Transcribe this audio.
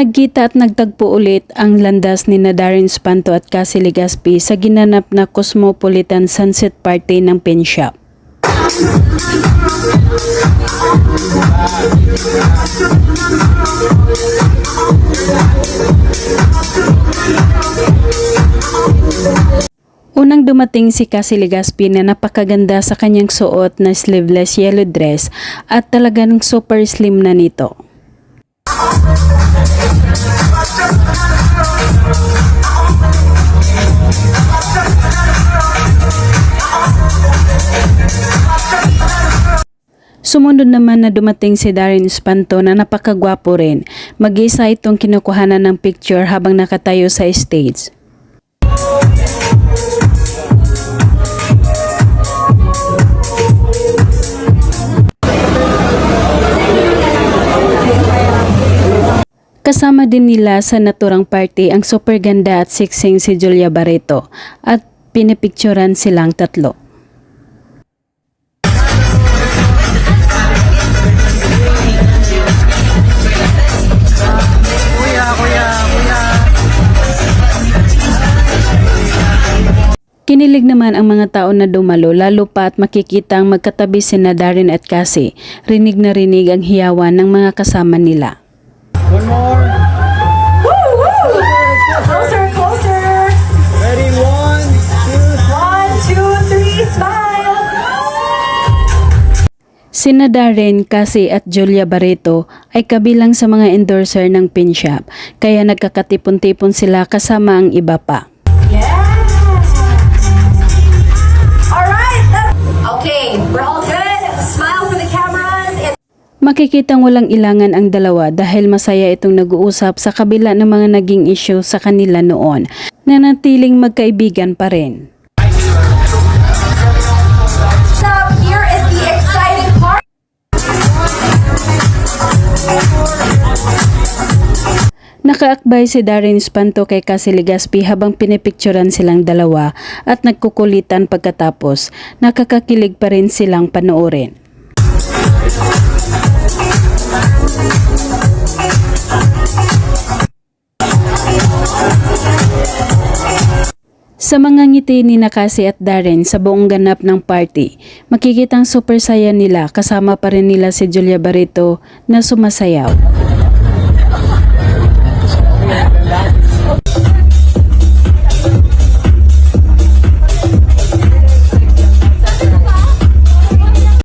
nagkita at nagtagpo ulit ang landas ni na Darren Spanto at Cassie Legaspi sa ginanap na Cosmopolitan Sunset Party ng Penshop. Unang dumating si Cassie Legaspi na napakaganda sa kanyang suot na sleeveless yellow dress at talagang super slim na nito. Sumunod naman na dumating si Darren Espanto na napakagwapo rin. Mag-isa itong kinukuhanan ng picture habang nakatayo sa stage. Kasama din nila sa naturang party ang super ganda at siksing si Julia Barreto at pinipicturan silang tatlo. Kinilig naman ang mga tao na dumalo lalo pa at makikita ang magkatabi sina Darren at Cassie. Rinig na rinig ang hiyawan ng mga kasama nila. One more. Closer, closer. Ready, one, two, One, two, three, smile. Sina Darren, Cassie at Julia Barreto ay kabilang sa mga endorser ng Pinshop kaya nagkakatipon-tipon sila kasama ang iba pa. Makikitang walang ilangan ang dalawa dahil masaya itong nag-uusap sa kabila ng mga naging issue sa kanila noon na natiling magkaibigan pa rin. Nakaakbay si Darren Espanto kay Cassie Legaspi habang pinipicturan silang dalawa at nagkukulitan pagkatapos. Nakakakilig pa rin silang panoorin. Sa mga ngiti ni Nakasi at Darren sa buong ganap ng party, makikitang super saya nila kasama pa rin nila si Julia Barreto na sumasayaw.